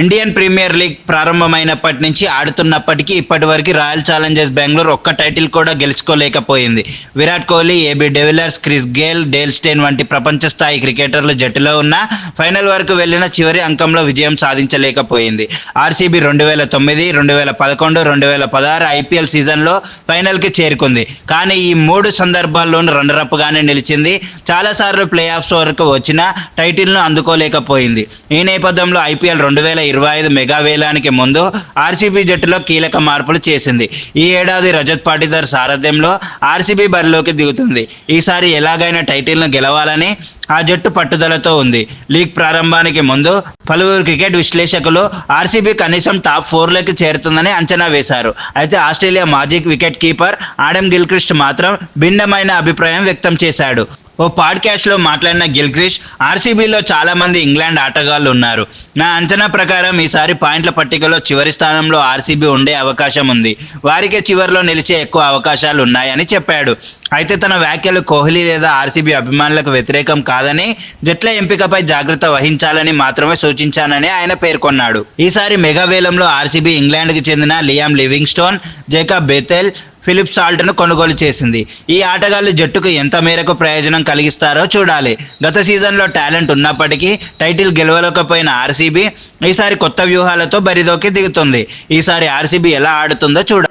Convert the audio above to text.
Indian premier league ప్రారంభమైనప్పటి నుంచి ఆడుతున్నప్పటికీ ఇప్పటి వరకు రాయల్ ఛాలెంజర్స్ బెంగళూరు ఒక్క టైటిల్ కూడా గెలుచుకోలేకపోయింది. Virat Kohli A B Devilliers Chris Gayle Dale Steyn వంటి ప్రపంచ స్థాయి క్రికెటర్లు జట్టులో ఉన్న ఫైనల్ వరకు వెళ్ళిన చివరి అంకంలో విజయం సాధించలేకపోయింది. ఆర్సీబీ రెండు వేల తొమ్మిది రెండు వేల పదకొండు రెండు వేల పదహారు ఐపీఎల్ సీజన్లో ఫైనల్కి చేరుకుంది. కానీ ఈ మూడు సందర్భాల్లోనూ రన్నరప్గానే నిలిచింది. చాలాసార్లు ప్లే ఆఫ్స్ వరకు వచ్చిన టైటిల్ను అందుకోలేకపోయింది. ఈ నేపథ్యంలో ఐపీఎల్ రెండు వేల ఇరవై ఐదు మెగా వేలానికి ముందు ఆర్సీబీ జట్టులో కీలక మార్పులు చేసింది. ఈ ఏడాది రజత్ పాటిదార్ సారథ్యంలో ఆర్సీబీ బరిలోకి దిగుతుంది. ఈసారి ఎలాగైనా టైటిల్ను గెలవాలని ఆ జట్టు పట్టుదలతో ఉంది. లీగ్ ప్రారంభానికి ముందు పలువురు క్రికెట్ విశ్లేషకులు ఆర్సీబీ కనీసం టాప్ ఫోర్లోకి చేరుతుందని అంచనా వేశారు. అయితే ఆస్ట్రేలియా మాజీ వికెట్ కీపర్ ఆడమ్ గిల్క్రిస్ట్ మాత్రం భిన్నమైన అభిప్రాయం వ్యక్తం చేశాడు. ఓ పాడ్కాస్ట్లో మాట్లాడిన గిల్క్రిష్ ఆర్సీబీలో చాలామంది ఇంగ్లాండ్ ఆటగాళ్ళు ఉన్నారు. నా అంచనా ప్రకారం ఈసారి పాయింట్ల పట్టికలో చివరి స్థానంలో ఆర్సీబీ ఉండే అవకాశం ఉంది. వారికే చివరిలో నిలిచే ఎక్కువ అవకాశాలు ఉన్నాయని చెప్పాడు. అయితే తన వ్యాఖ్యలు కోహ్లీ లేదా ఆర్సీబీ అభిమానులకు వ్యతిరేకం కాదని జట్ల ఎంపికపై జాగ్రత్త వహించాలని మాత్రమే సూచించానని ఆయన పేర్కొన్నాడు. ఈసారి మెగావేలంలో ఆర్సీబీ ఇంగ్లాండ్కి చెందిన Liam Livingstone Jacob Bethell Phillip సాల్ట్ను కొనుగోలు చేసింది. ఈ ఆటగాళ్ళు జట్టుకు ఎంత మేరకు ప్రయోజనం కలిగిస్తారో చూడాలి. గత సీజన్లో టాలెంట్ ఉన్నప్పటికీ టైటిల్ గెలవలేకపోయిన ఆర్సీబీ ఈసారి కొత్త వ్యూహాలతో బరిలోకి దిగుతుంది. ఈసారి ఆర్సీబీ ఎలా ఆడుతుందో చూడాలి